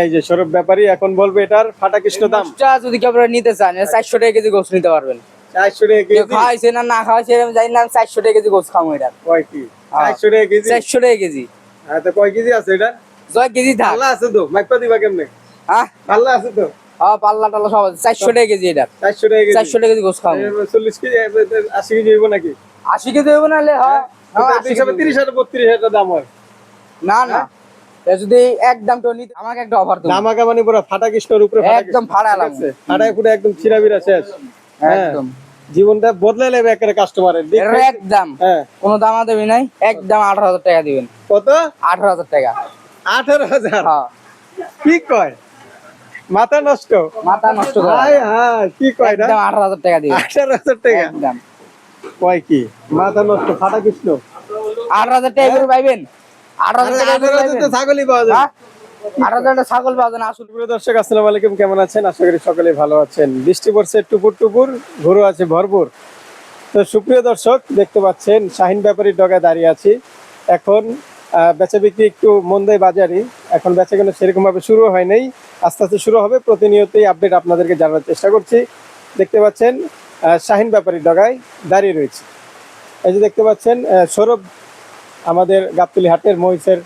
এই যে সৌরভ ব্যাপারী এখন বলবে এটার ফাটা কৃষ্ণ দাম। যদি কেউ আপনারা নিতে চান চারশো টাকা কেজি গোস নিতে পারবেন। চারশো টাকা কেজি? খাওয়াইছে না না খাওয়াইছে আমি জানি না চারশো টাকা কেজি গোস খাব এটা কয় কি? হ্যাঁ। চারশো টাকা কেজি? চারশো টাকা কেজি। হ্যাঁ তো কয় কেজি আছে এটা জয় কেজি থাক পাল্লা আছে তো মাইপা দিবা কেমনে? হ্যাঁ। পাল্লা আছে তো? হ্যাঁ পাল্লা টাল্লা সব আছে। চারশো টাকা কেজি এটা চারশো টাকা কেজি। চারশো টাকা কেজি গোস খাব চল্লিশ কেজি আশি কেজি হইব নাকি? আশি কেজি হবে নাহলে হ্যাঁ। হ্যাঁ, কেজি। তিরিশ হাজার বত্রিশ হাজার দাম হয়। না না। যদি একদম তো নিতে আমাকে একটা অফার দেবো। দামাকা মানে পুরো ফাটা কৃষ্ণর উপরে একদম ফাড়া। আছে? ফাটায় ফুটে একদম ছিড়াবিরা শেষ। হ্যাঁ। একদম। জীবনটা বদলে নেবে একেবারে কাস্টমারের একদম হ্যাঁ। কোনো দামা দেবি নাই। একদম আঠারো হাজার টাকা দিবেন। কত? আঠারো হাজার টাকা। আঠারো হাজার? হ্যাঁ। কি কয়? মাথা নষ্ট। মাথা নষ্ট হায় হায় কি কয় না? একদম আঠারো হাজার টাকা দিবেন। আঠারো হাজার টাকা। একদম কয় কি? মাথা নষ্ট ফাটা কৃষ্ণ আঠারো হাজার টাকা করে পাইবেন? ছাগলই পাওয়া যায় হ্যাঁ? ছাগল পাওয়া যায় আসল প্রিয় দর্শক আসসালামু আলাইকুম কেমন আছেন? আশা করি সকলে ভালো আছেন। বৃষ্টি পড়ছে টুপুর টুপুর ঘুরো আছে ভরপুর। তো সুপ্রিয় দর্শক দেখতে পাচ্ছেন শাহিন ব্যাপারীর ডগায় দাঁড়িয়ে আছি। এখন আহ, বেচা বিক্রি একটু মন্দাই বাজারই এখন বেচা কেন সেরকম ভাবে শুরু হয় নাই। আস্তে আস্তে শুরু হবে। প্রতিনিয়তই আপডেট আপনাদেরকে জানানোর চেষ্টা করছি। দেখতে পাচ্ছেন আহ, শাহিন ব্যাপারীর ডগায় দাঁড়িয়ে রয়েছে। এই যে দেখতে পাচ্ছেন সৌরভ আমাদের গাবতলি হাটের মহিষের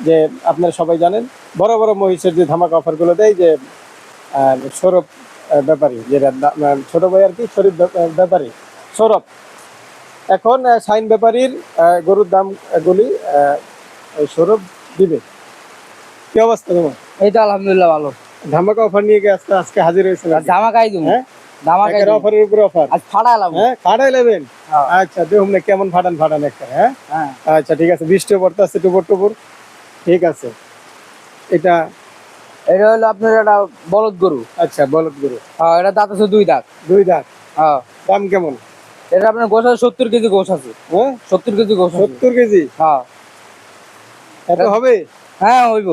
যে আপনারা সবাই জানেন বড় বড় মহিষের যে ধামাকা অফারগুলো দেয় যে সৌরভ ব্যাপারী যেটা ছোট ভাই আর কি শরীফ ব্যাপারী সৌরভ। এখন শাইন ব্যাপারীর গরুর দাম গুলি আহ, এই সৌরভ দিবে। কি অবস্থা তোমার? এই তো আলহামদুলিল্লাহ ভালো। ধামাকা অফার নিয়ে গিয়ে আজকে আজকে হাজির হয়েছে ধামাকাই দিব হ্যাঁ? ধামাকাই অফারের উপরে অফার। আজ ফাড়া এলাম হ্যাঁ ফাটাই নেবেন? হ্যাঁ। আচ্ছা দেখুন না কেমন ফাটান ফাটান একটা হ্যাঁ? হ্যাঁ। আচ্ছা ঠিক আছে বৃষ্টিও পড়তে টুপুর টুপুর। ঠিক আছে। এটা এটা হলো আপনার একটা বলদ গরু। আচ্ছা বলদ গরু। হ্যাঁ এটা দাঁত আছে দুই দাঁত। দুই দাঁত। হ্যাঁ। দাম কেমন? এটা আপনার আছে সত্তর কেজি আছে। হ্যাঁ? সত্তর কেজি সত্তর কেজি? হ্যাঁ। এত হবে? হ্যাঁ হইব।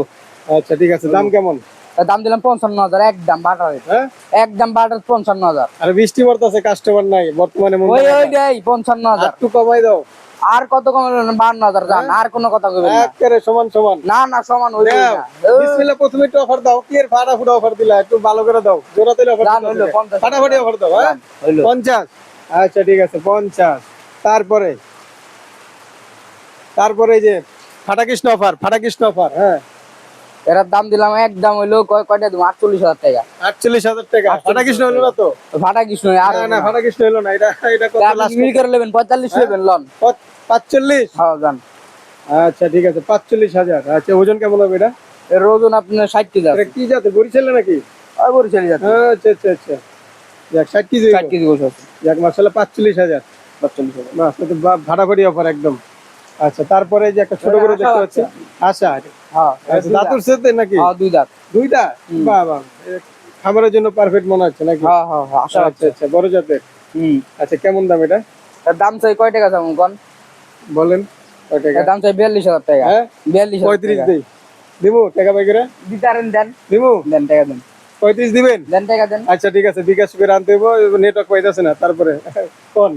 আচ্ছা ঠিক আছে দাম কেমন? দাম দিলাম পঞ্চান্ন হাজার একদম বাটার হ্যাঁ? একদম বাটার পঞ্চান্ন হাজার। আর বৃষ্টি পড়তেছে কাস্টমার নাই বর্তমানে মন ওই। ওইটাই পঞ্চান্ন হাজার। একটু কমাই দাও। আর কত কমালেন বান্ন হাজার যান আর কোনো কথা কইবেন না। সমান সমান। না না সমান হইবে দাও। না। বিসমিল্লাহ প্রথমে একটু অফার দাও কি এর ফাটা ফুটা অফার দিলা? একটু ভালো করে দাও জোড়া দিলে অফার দাম হইল 50 ফাটাফাটি অফার দাও হ্যাঁ? আচ্ছা ঠিক আছে পঞ্চাশ। তারপরে তারপরে এই যে ফাটা কৃষ্ণ অফার ফাটা কৃষ্ণ অফার হ্যাঁ? এটার দাম দিলাম একদম হইল কয় কয়টা দিব? আটচল্লিশ হাজার টাকা। আটচল্লিশ হাজার টাকা। ফাটা কৃষ্ণ হলো না তো? ভাটা কৃষ্ণ আর না না ফাটা কৃষ্ণ হলো না এটা এটা কত লাস্ট মিল করে নেবেন পঁয়তাল্লিশ নেবেন লন। পাঁচচল্লিশ? হ্যাঁ যান আচ্ছা ঠিক আছে পাঁচচল্লিশ হাজার। আচ্ছা ওজন কেমন হবে এটা? এর ওজন আপনার ষাট কেজি এটা কি জাতের? বরিশাল নাকি? ওই বড় চলে যাচ্ছে আচ্ছা আচ্ছা আচ্ছা। যাক ষাট কেজি ষাট কেজি গোছ আছে। যাক মাসাল্লাহ পাঁচচল্লিশ হাজার। পাঁচচল্লিশ হাজার। বাহ তো ভা- ভাড়াভাড়ি অফার একদম। আচ্ছা তারপরে যে একটা ছোট করে দেখতে পাচ্ছি। আচ্ছা হ্যাঁ আচ্ছা দাঁতুর সেতে নাকি? হ্যাঁ দুই দাঁত। দুইটা? বাহ বাহ এ খামারের জন্য পারফেক্ট মনে হচ্ছে নাকি? হ্যাঁ হ্যাঁ হ্যাঁ আশা আচ্ছা আচ্ছা বড় জাতের? হুম। আচ্ছা কেমন দাম এটা? দাম চাই কয় টাকা চামন কোন? বলেন কয় টাকা? দাম চাই বিয়াল্লিশ হাজার টাকা। হ্যাঁ? বিয়াল্লিশ পঁয়ত্রিশ দিই। দিবো টাকা পাই করে? দিতারেন দেন। দিবো দেন টাকা দেন। পঁয়ত্রিশ দিবেন? দেন টাকা দেন। আচ্ছা ঠিক আছে বিকাশ করে আনতে হইব নেটওয়ার্ক পাইতেছে না তারপরে। কোন?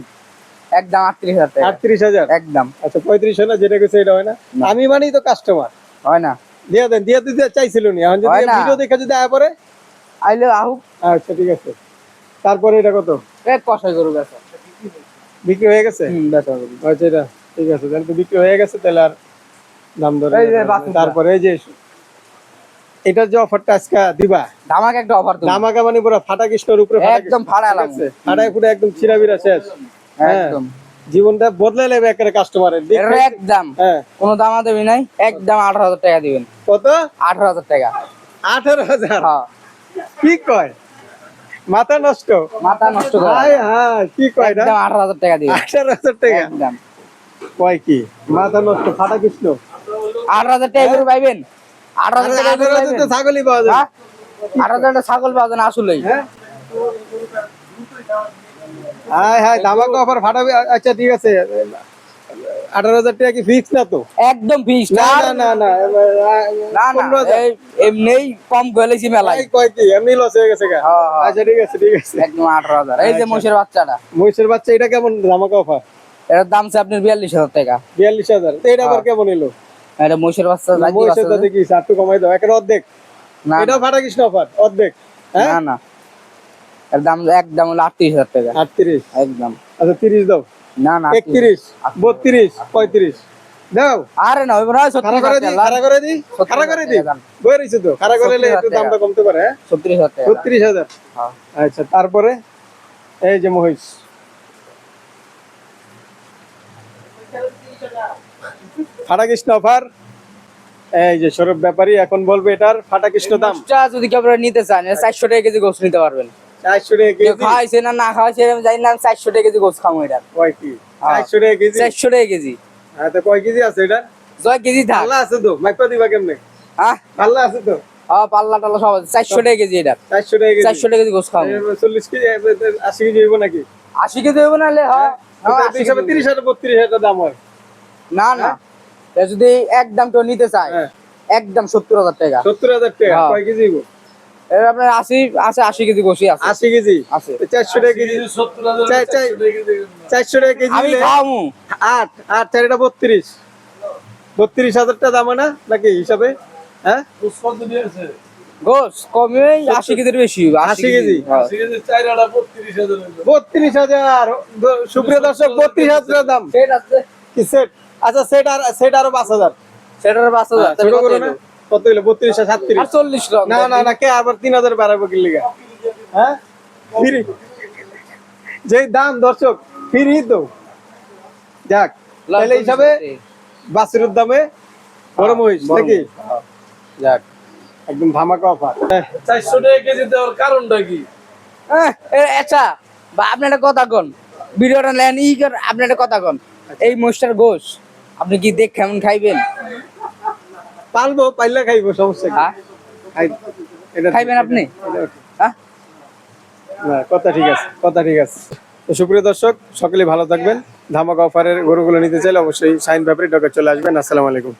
একদম আটত্রিশ হাজার আটত্রিশ হাজার? একদম। আচ্ছা পঁয়ত্রিশ হয় না যেটা গেছে এটা হয় না? আমি মানেই তো কাস্টমার হয় না। দিয়ে দেন দিয়ে দিতে চাইছিল নি। এখন যদি। ভিডিও দেখে যদি আয় পরে আইলে আহুক আচ্ছা ঠিক আছে। তারপরে এটা কত? এক কষাই গরু বেচা বিক্রি হয়ে গেছে? হুম বেচা গরু আচ্ছা এটা ঠিক আছে। তাহলে তো বিক্রি হয়ে গেছে তাহলে আর দাম ধরে তারপরে এই যে এটার যে অফারটা আজকে দিবা? ধামাকে একটা অফার দামাকা মানে পুরো ফাটা কৃষ্ণর উপরে ফাটা একদম ফাটা। আছে? ফাটায় ফুটে একদম চিরাবিরা শেষ। হ্যাঁ। একদম জীবনটা বদলে নেবে একেবারে কাস্টমারের একদম। হ্যাঁ। কোনো দামা দেবি নাই একদম আঠারো হাজার টাকা দিবেন। কত? আঠারো হাজার টাকা। আঠারো হাজার? হ্যাঁ। কি কয়? মাথা নষ্ট? মাথা নষ্ট হাই হাই কি কয় না একদম আঠারো হাজার টাকা দিবেন। আঠারো হাজার টাকা? একদম। কয় কি? মাথা নষ্ট ফাটা কৃষ্ণ? আঠারো হাজার টাকা করে পাইবেন? আঠারো হাজার টাকা তো ছাগলই পাওয়া যায় হ্যাঁ? আঠারো হাজার টাকা ছাগল পাওয়া যায় না আসলেই। হ্যাঁ? হাই ধামাকা অফার ফাটাবে আচ্ছা ঠিক আছে। আঠারো হাজার টাকা কি ফিক্স না তো? একদম ফিস না না না না না না হাজার। কম এই কয় কি এমনি লস হয়ে গেছে গা? হ্যাঁ, হ্যাঁ। আচ্ছা ঠিক আছে ঠিক আছে। একদম আঠারো হাজার। এই যে মহিষের বাচ্চাটা। মহিষের বাচ্চা এটা কেমন ধামাকা অফার এটার দাম আছে আপনার বিয়াল্লিশ হাজার টাকা। বিয়াল্লিশ হাজার। তো এটা আবার কেমন এলো? এটা মহিষের বাচ্চা মহিষের দাদা কি একটু কমাই দাও। একের অর্ধেক। না, এটাও ফাটা কৃষ্ণ অফার অর্ধেক। হ্যাঁ? না না। এর দাম একদম হলো আটত্রিশ হাজার টাকা। আটত্রিশ? একদম। আচ্ছা তিরিশ দাও। না না একত্রিশ বত্রিশ পঁয়ত্রিশ। দাও। আরে না করে করে করে। বই তো করে একটু দামটা কমতে পারে হ্যাঁ? ছত্রিশ হাজার টাকা। হাজার। হ্যাঁ। আচ্ছা তারপরে? এই যে মহিষ। ফাটা কৃষ্ণ অফার। এই যে সৌরভ ব্যাপারী এখন বলবে এটার ফাটা কৃষ্ণ দাম যদি কেউ আপনারা নিতে চান চারশো টাকা কেজি গোস নিতে পারবেন। চারশো টাকা কেউ কেজি খাওয়াইছে না না খাওয়াইছে আমি জানি না চারশো টাকা কেজি গোস খামো এটা কয় কি? হ্যাঁ। চারশো টাকা কেজি? চারশো টাকা কেজি। হ্যাঁ তো কয় কেজি আছে এটা? জয় কেজি থাক। পাল্লা আছে তো মাইপা দিবা কেমনে? হ্যাঁ। পাল্লা আছে তো? হ্যাঁ পাল্লা টাল্লা সব আছে। চারশো টাকা কেজি এটা চারশো টাকা কেজি। চারশো টাকা কেজি গোস খামো। চল্লিশ কেজি আশি কেজি হইব নাকি? আশি কেজি হ্যাঁ, তিরিশ হাজার বত্রিশ হাজার দাম হয়। না না। যদি একদম নিতে চায়। একদম সত্তর হাজার টাকা। সত্তর হাজার টাকা। কয় কেজি এর আপনার আশি আছে আশি কেজি গোসই আছে। আশি কেজি? আছে। চারশো টাকা কেজি। চার- চার- চারশো টাকা কেজি আমি আট আট চারিটা বত্রিশ। বত্রিশ হাজার টাকা দাম হয় না? নাকি হিসাবে? হ্যাঁ? গোস কমে আশি কেজির বেশি আশি কেজি? হ্যাঁ। বত্রিশ হাজার সুপ্রিয় দর্শক বত্রিশ হাজার দাম। সেট আছে। সেট? আচ্ছা সেট আর সেট আরও পাঁচ হাজার। সেটার পাঁচ হাজার না? কত হইল? বত্রিশ আর সাতত্রিশ? আর চল্লিশ না না না কে আবার তিন হাজার বাড়াবো কি লিগা? হ্যাঁ? ফ্রি। যেই দাম দর্শক ফ্রি তো। যাক তাহলে হিসাবে বাসিরুর দামে বড় মহিষ নাকি? যাক। একদম ধামাকা অফার চারশো টাকা কেজি দেওয়ার কারণটা কি? আচ্ছা বা আপনি একটা কথা কন। ভিডিওটা নেন ই কর আপনি একটা কথা কন। এই মোস্টার গোস আপনি কি দেখ কেমন খাইবেন? পালবো পাইলে খাইবো সমস্যা হ্যাঁ? খাইবেন আপনি? হ্যাঁ? না কথা ঠিক আছে কথা ঠিক আছে। তো সুপ্রিয় দর্শক সকলে ভালো থাকবেন। ধামাকা অফারের গরুগুলো নিতে চাইলে অবশ্যই সাইন ব্যাপারে ডকে চলে আসবেন। আসসালামু আলাইকুম।